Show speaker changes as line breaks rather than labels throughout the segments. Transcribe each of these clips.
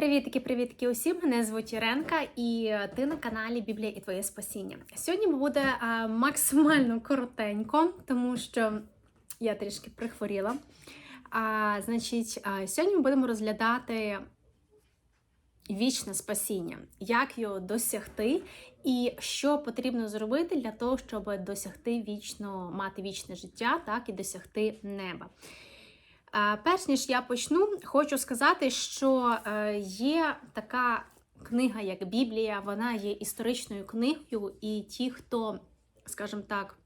Привітки, привітки усім! Мене звуть Іренка, і ти на каналі Біблія і Твоє Спасіння. Сьогодні буде а, максимально коротенько, тому що я трішки прихворіла. А, Значить, а, сьогодні ми будемо розглядати вічне спасіння, як його досягти, і що потрібно зробити для того, щоб досягти вічно, мати вічне життя, так і досягти неба. Е, Перш ніж я почну, хочу сказати, що е, є така книга, як Біблія, вона є історичною книгою, і ті, хто, скажімо так,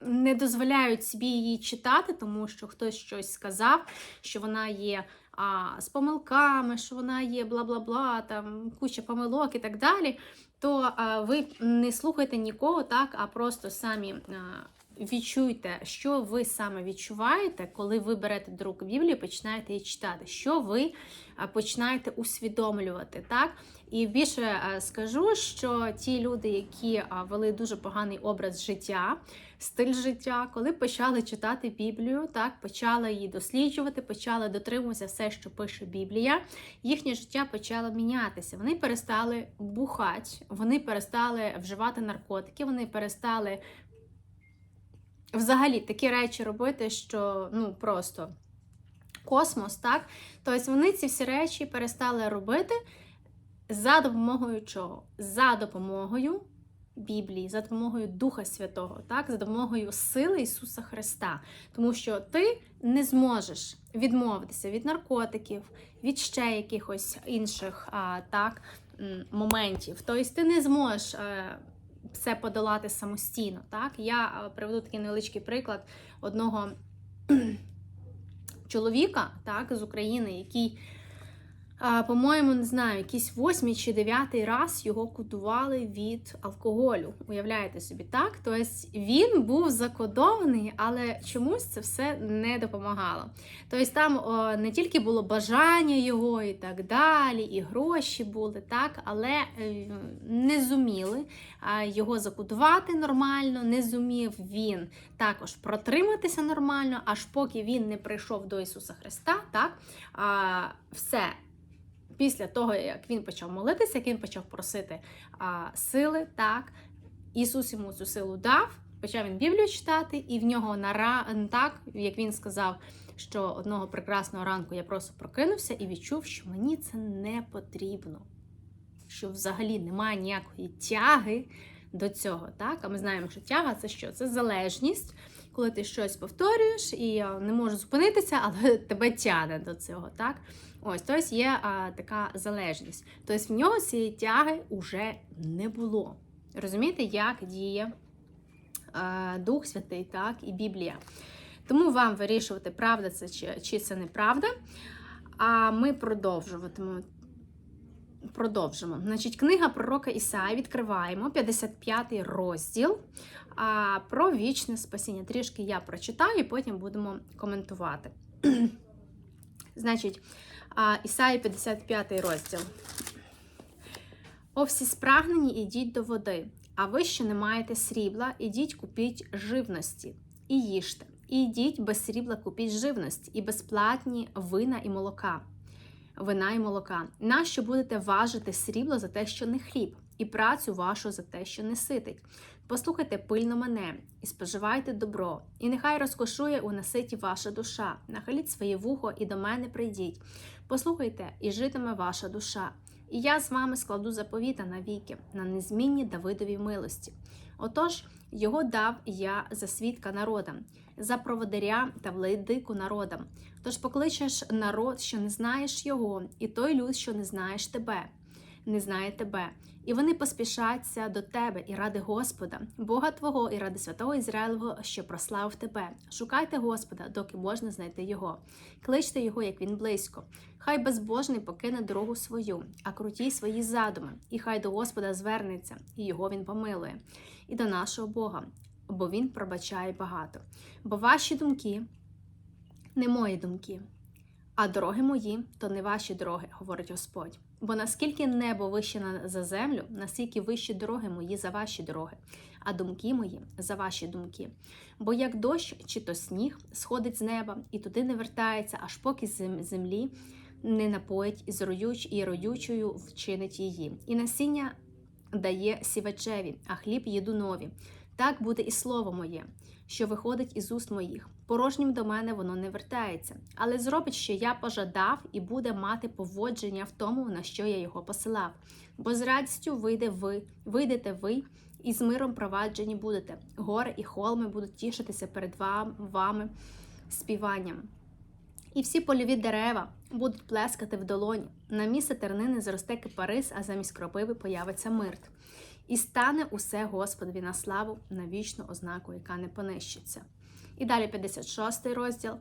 не дозволяють собі її читати, тому що хтось щось сказав, що вона є а, з помилками, що вона є бла-бла-бла, там куча помилок і так далі, то а, ви не слухайте нікого, так, а просто самі. А, відчуйте, що ви саме відчуваєте, коли ви берете до рук Біблію починаєте її читати, що ви починаєте усвідомлювати. так? І більше скажу, що ті люди, які вели дуже поганий образ життя, стиль життя, коли почали читати Біблію, так, почали її досліджувати, почали дотримуватися все, що пише Біблія, їхнє життя почало мінятися. Вони перестали бухати, вони перестали вживати наркотики, вони перестали взагалі такі речі робити, що ну просто космос, так? Тобто вони ці всі речі перестали робити за допомогою чого? За допомогою Біблії, за допомогою Духа Святого, так? за допомогою сили Ісуса Христа. Тому що ти не зможеш відмовитися від наркотиків, від ще якихось інших а, так, моментів. Тобто ти не зможеш. А, е, все подолати самостійно. Так? Я е, приведу такий невеличкий приклад одного чоловіка так, з України, який по-моєму, не знаю, якийсь восьмий чи дев'ятий раз його кутували від алкоголю. Уявляєте собі, так? Тобто він був закодований, але чомусь це все не допомагало. Тобто там о, не тільки було бажання його і так далі, і гроші були, так, але е, не зуміли його закодувати нормально, не зумів він також протриматися нормально, аж поки він не прийшов до Ісуса Христа, так, все після того, як він почав молитися, як він почав просити а, сили, так, Ісус йому цю силу дав, почав він Біблію читати, і в нього нара, так, як він сказав, що одного прекрасного ранку я просто прокинувся і відчув, що мені це не потрібно, що взагалі немає ніякої тяги до цього. так, А ми знаємо, що тяга це що? Це залежність. Коли ти щось повторюєш і не можеш зупинитися, але тебе тягне до цього. так? Ось, тобто є а, така залежність. Тобто в нього цієї тяги вже не було. Розумієте, як діє а, Дух Святий, так, і Біблія. Тому вам вирішувати, правда це чи, чи це неправда. А ми продовжуватимемо. Продовжимо. Значить, Книга пророка Ісаї відкриваємо 55 розділ а, про вічне спасіння. Трішки я прочитаю, і потім будемо коментувати. Значить, Ісаї 55 розділ. О всі спрагнені, ідіть до води, а ви, що не маєте срібла, ідіть купіть живності і їжте. І йдіть без срібла купіть живності, і безплатні вина і молока. Вина і молока. Нащо будете важити срібло за те, що не хліб, і працю вашу за те, що не ситить? Послухайте пильно мене і споживайте добро, і нехай розкошує у наситі ваша душа. Нахиліть своє вухо і до мене прийдіть. Послухайте, і житиме ваша душа. І я з вами складу заповіта навіки, на незмінні Давидові милості. Отож, його дав я за свідка народам, за проводаря та владику народам. Тож покличеш народ, що не знаєш його, і той люд, що не знаєш тебе не знає тебе, і вони поспішаться до тебе і ради Господа, Бога Твого і ради святого Ізраїлевого, що прославив тебе. Шукайте Господа, доки можна знайти його. Кличте його, як він близько. Хай безбожний покине дорогу свою, а круті свої задуми, і хай до Господа звернеться, і його він помилує, і до нашого Бога, бо він пробачає багато. Бо ваші думки не мої думки. А дороги мої то не ваші дороги, говорить Господь. Бо наскільки небо вище за землю, настільки вищі дороги мої за ваші дороги, а думки мої за ваші думки. Бо як дощ чи то сніг сходить з неба і туди не вертається, аж поки землі не напоїть із роюч і родючою вчинить її. І насіння дає сівачеві, а хліб їду нові. Так буде і слово моє, що виходить із уст моїх. Порожнім до мене воно не вертається, але зробить, що я пожадав, і буде мати поводження в тому, на що я його посилав. Бо з радістю вийде ви, вийдете ви, і з миром проваджені будете. Гори і холми будуть тішитися перед вами співанням. І всі польові дерева будуть плескати в долоні. На місце тернини зросте кипарис, а замість кропиви появиться мирт. І стане усе Господові на славу, на вічну ознаку, яка не понищиться. І далі 56 розділ.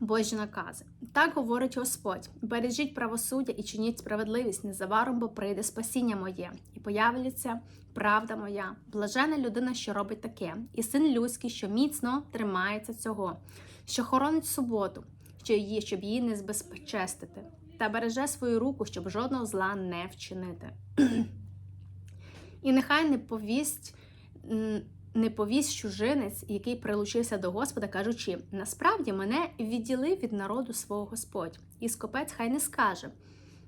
Божі накази. Так говорить Господь: бережіть правосуддя і чиніть справедливість незабаром, бо прийде спасіння моє, і появляться правда моя. Блажена людина, що робить таке, і син людський, що міцно тримається цього, що хоронить суботу, що її, щоб її не збезпечестити, та береже свою руку, щоб жодного зла не вчинити. І нехай не повість. Не повість чужинець, який прилучився до Господа, кажучи: насправді мене відділив від народу свого Господь, і скопець хай не скаже.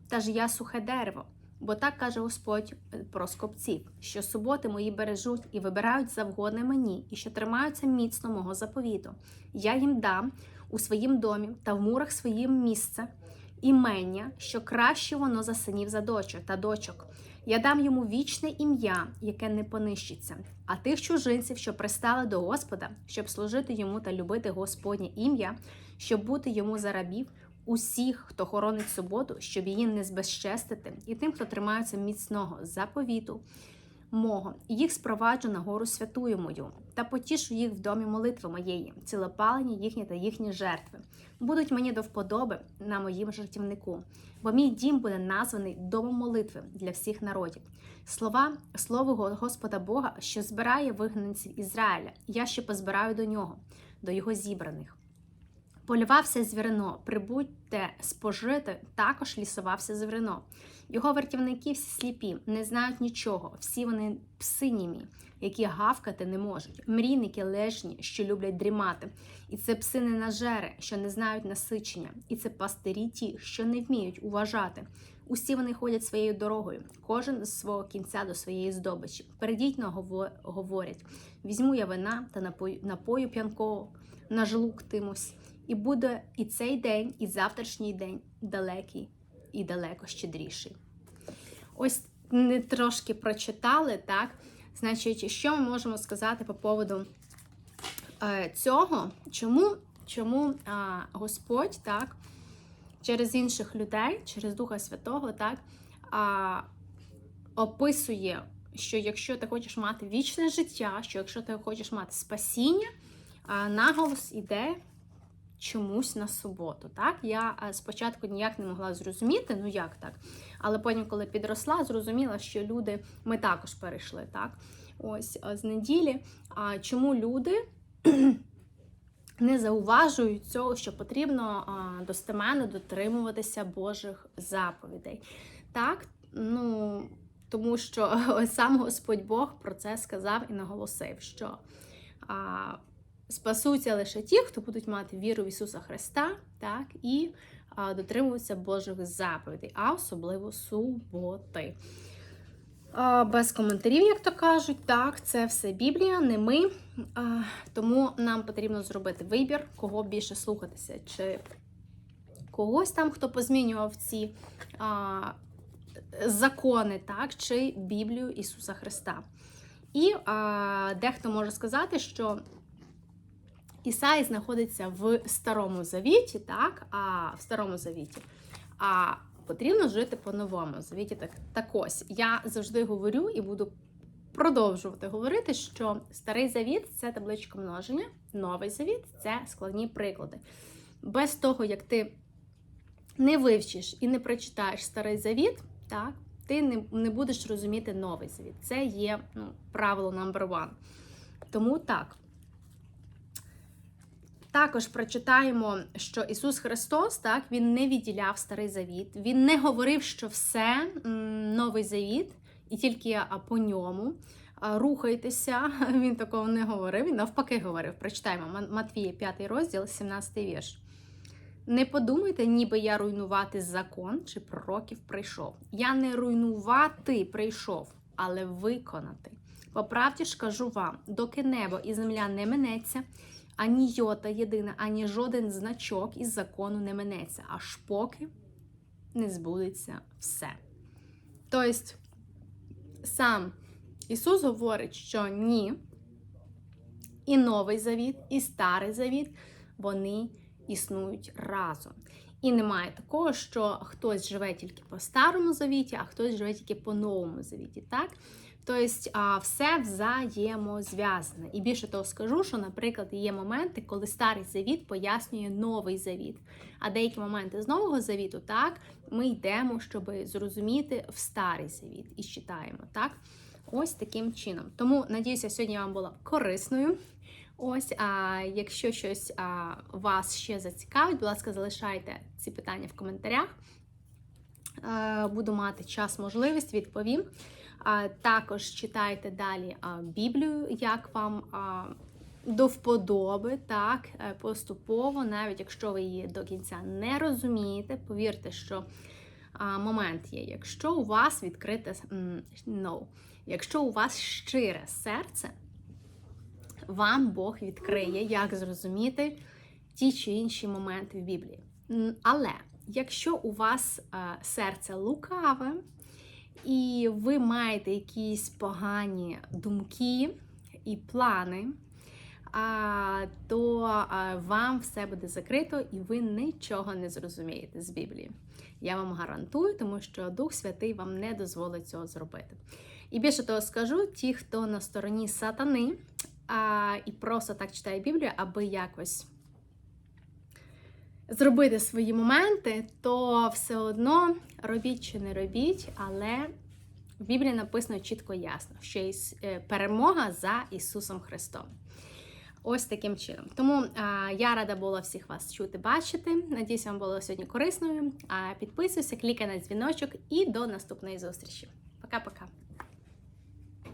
Та ж я сухе дерево, бо так каже Господь про скопців, що суботи мої бережуть і вибирають завгодне мені, і що тримаються міцно мого заповіту. Я їм дам у своїм домі та в мурах своїм місце, імення, що краще воно за синів за дочок та дочок. Я дам йому вічне ім'я, яке не понищиться, а тих чужинців, що пристали до Господа, щоб служити йому та любити Господнє ім'я, щоб бути йому за рабів, усіх, хто хоронить суботу, щоб її не збезчестити, і тим, хто тримається міцного заповіту мого, їх спроваджу на гору святую мою, та потішу їх в домі молитви моєї, цілопалення їхні та їхні жертви. Будуть мені до вподоби на моїм жертівнику, бо мій дім буде названий домом молитви для всіх народів. Слова, слово Господа Бога, що збирає вигнанців Ізраїля, я ще позбираю до нього, до його зібраних. Полювався звірино, прибудьте спожити, також лісувався звірино. Його вартівники всі сліпі, не знають нічого, всі вони псинімі, які гавкати не можуть, мрійники лежні, що люблять дрімати. І це пси не нажери, що не знають насичення, і це пастирі ті, що не вміють уважати. Усі вони ходять своєю дорогою, кожен з свого кінця до своєї здобичі. Передітно говорять: візьму я вина та напою, напою п'янкого, нажлуктимусь. І буде і цей день, і завтрашній день далекий і далеко щедріший. Ось не трошки прочитали, так? Значить, що ми можемо сказати по поводу е, цього? Чому чому е, Господь так, через інших людей, через Духа Святого, так, е, описує, що якщо ти хочеш мати вічне життя, що якщо ти хочеш мати спасіння, е, наголос іде чомусь на суботу. Так? Я е, спочатку ніяк не могла зрозуміти, ну як так. Але потім, коли підросла, зрозуміла, що люди, ми також перейшли так? Ось е, з неділі. А чому люди не зауважують цього, що потрібно достеменно дотримуватися Божих заповідей? Так, ну. Тому що сам Господь Бог про це сказав і наголосив, що спасуться лише ті, хто будуть мати віру в Ісуса Христа, так, і а, дотримуються Божих заповідей, а особливо суботи. А, без коментарів, як то кажуть, так, це все Біблія, не ми. А, тому нам потрібно зробити вибір, кого більше слухатися, чи когось там, хто позмінював ці а, закони, так, чи Біблію Ісуса Христа. І а, дехто може сказати, що Ісай знаходиться в Старому Завіті, так, а в Старому Завіті. А потрібно жити по-новому. Завіті так, так ось. Я завжди говорю і буду продовжувати говорити, що Старий Завіт це табличка множення, новий завіт це складні приклади. Без того, як ти не вивчиш і не прочитаєш старий завіт, так, ти не не будеш розуміти новий завіт. Це є ну, правило номер one. Тому так. Також прочитаємо, що Ісус Христос так, Він не відділяв старий завіт, Він не говорив, що все новий завіт, і тільки по ньому. Рухайтеся, він такого не говорив, він навпаки говорив. Прочитаємо Матвія, 5 розділ, 17 вірш. Не подумайте, ніби я руйнувати закон чи пророків прийшов. Я не руйнувати прийшов, але виконати. По правді ж кажу вам, доки небо і земля не минеться, ані йота єдина, ані жоден значок із закону не минеться, аж поки не збудеться все. Тобто, сам Ісус говорить, що ні, і новий завіт, і старий завіт, вони існують разом. І немає такого, що хтось живе тільки по старому завіті, а хтось живе тільки по новому завіті. Так? Тобто все взаємозв'язане. І більше того скажу, що, наприклад, є моменти, коли старий завіт пояснює новий завіт. А деякі моменти з нового завіту, так, ми йдемо, щоб зрозуміти в старий завіт і читаємо. так? Ось таким чином. Тому надіюся, сьогодні вам була корисною. Ось, а якщо щось а, вас ще зацікавить, будь ласка, залишайте ці питання в коментарях. Е, буду мати час, можливість, відповім. Також читайте далі Біблію, як вам до вподоби, так, е, поступово, навіть якщо ви її до кінця не розумієте, повірте, що момент є. Якщо у вас відкрите no, якщо у вас щире серце, вам Бог відкриє, як зрозуміти ті чи інші моменти в Біблії. Але якщо у вас е, серце лукаве, і ви маєте якісь погані думки і плани, то вам все буде закрито і ви нічого не зрозумієте з Біблії. Я вам гарантую, тому що Дух Святий вам не дозволить цього зробити. І більше того скажу: ті, хто на стороні сатани і просто так читає Біблію, аби якось зробити свої моменти, то все одно робіть чи не робіть, але в Біблії написано чітко і ясно, що е, перемога за Ісусом Христом. Ось таким чином. Тому а, я рада була всіх вас чути, бачити. Надіюсь, вам було сьогодні корисною. А, підписуйся, клікай на дзвіночок і до наступної зустрічі. Пока-пока.